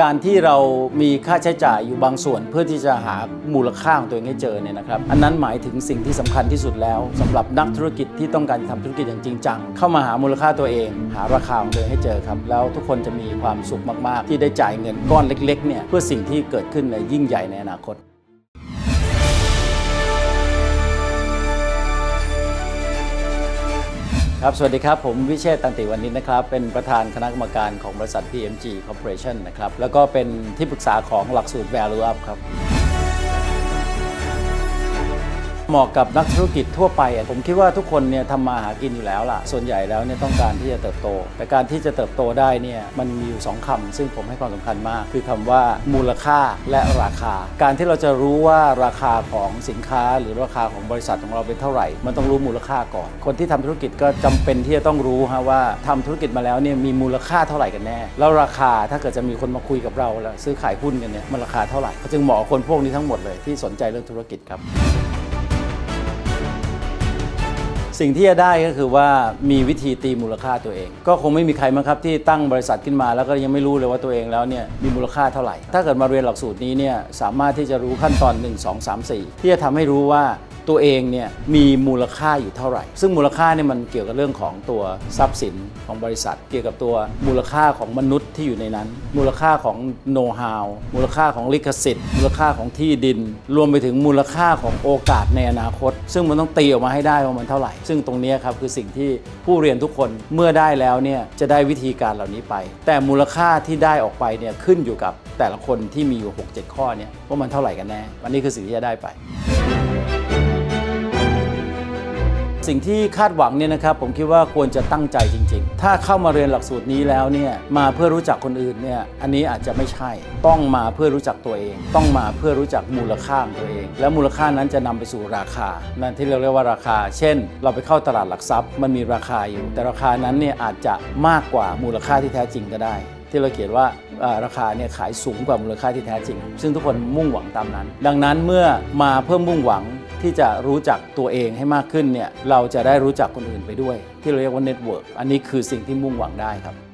การที่เรามีค่าใช้จ่ายอยู่บางส่วน เพื่อที่จะหามูลค่าของตัวเองให้เจอเนี่ยนะครับ อันนั้นหมายถึงสิ่งที่สำคัญที่สุดแล้วสำหรับนักธุรกิจที่ต้องการทำธุรกิจอย่างจริงจังเข้ามาหามูลค่าตัวเอง หาราคาของตัวเองให้เจอครับแล้วทุกคนจะมีความสุขมาก ๆ ที่ได้จ่ายเงินก้อนเล็ก ๆ เนี่ยเพื่อสิ่งที่เกิดขึ้นในยิ่งใหญ่ในอนาคต ครับ สวัสดีครับ ผมวิเชษตันติวันนี้นะครับ เป็นประธานคณะกรรมการของบริษัท PMG Corporation นะครับ แล้วก็เป็นที่ปรึกษาของหลักสูตร Value Up ครับ เหมาะกับนักธุรกิจทั่วไป ผมคิดว่าทุกคนเนี่ยทำมาหากินอยู่แล้วล่ะ ส่วนใหญ่แล้วเนี่ยต้องการที่จะเติบโต แต่การที่จะเติบโตได้เนี่ยมันมีอยู่สองคำซึ่งผมให้ความสำคัญมาก คือคำว่ามูลค่าและราคา การที่เราจะรู้ว่าราคาของสินค้า หรือราคาของบริษัทของเราเป็นเท่าไหร่ มันต้องรู้มูลค่าก่อน คนที่ทำธุรกิจก็จำเป็นที่จะต้องรู้ฮะว่าทำธุรกิจมาแล้วเนี่ยมีมูลค่าเท่าไหร่กันแน่ แล้วราคาถ้าเกิดจะมีคนมาคุยกับเราแล้วซื้อขายหุ้นกันเนี่ยมันราคาเท่าไหร่เขาจึงเหมาะคนพวกนี้ทั้งหมดเลยที่สนใจเรื่องธุรกิจครับ สิ่งที่จะได้ก็คือว่ามีวิธีตีมูลค่าตัวเอง ก็คงไม่มีใครมั้งครับที่ตั้งบริษัทขึ้นมาแล้วก็ยังไม่รู้เลยว่าตัวเองแล้วเนี่ยมีมูลค่าเท่าไหร่ ถ้าเกิดมาเรียนหลักสูตรนี้เนี่ยสามารถที่จะรู้ขั้นตอน 1 2 3 4 ที่จะทำให้รู้ว่า ตัวเองเนี่ยมีมูลค่าอยู่เท่าไหร่ ซึ่งมูลค่าเนี่ยมันเกี่ยวกับเรื่องของตัวทรัพย์สินของบริษัท เกี่ยวกับตัวมูลค่าของมนุษย์ที่อยู่ในนั้น มูลค่าของโน้ตฮาวมูลค่าของลิขสิทธิ์ มูลค่าของที่ดิน รวมไปถึงมูลค่าของโอกาสในอนาคต ซึ่งมันต้องตีออกมาให้ได้ว่ามันเท่าไหร่ ซึ่งตรงนี้ครับคือสิ่งที่ผู้เรียนทุกคนเมื่อได้แล้วเนี่ยจะได้วิธีการเหล่านี้ไป แต่มูลค่าที่ได้ออกไปเนี่ยขึ้นอยู่กับแต่ละคนที่มีอยู่ 6-7 ข้อเนี่ยว่ามันเท่าไหร่กันแน่อันนี้คือสิ่งที่จะได้ไป สิ่งที่คาดหวังเนี่ยนะครับผมคิดว่าควรจะตั้งใจจริง ๆ ถ้าเข้ามาเรียนหลักสูตรนี้แล้วเนี่ยมาเพื่อรู้จักคนอื่นเนี่ยอันนี้อาจจะไม่ใช่ ต้องมาเพื่อรู้จักตัวเอง ต้องมาเพื่อรู้จักมูลค่าของตัวเอง แล้วมูลค่านั้นจะนำไปสู่ราคา นั่นที่เราเรียกว่าราคา เช่น เราไปเข้าตลาดหลักทรัพย์ มันมีราคาอยู่ แต่ราคานั้นเนี่ยอาจจะมากกว่ามูลค่าที่แท้จริงก็ได้ที่เราเขียนว่าราคาเนี่ยขายสูงกว่ามูลค่าที่แท้จริง ซึ่งทุกคนมุ่งหวังตามนั้น ดังนั้นเมื่อมาเพื่อมุ่งหวัง ที่จะรู้จักตัวเองให้มากขึ้นเนี่ยเราจะได้รู้จักคนอื่นไปด้วย ที่เราเรียกว่าเน็ตเวิร์กอันนี้คือสิ่งที่มุ่งหวังได้ครับ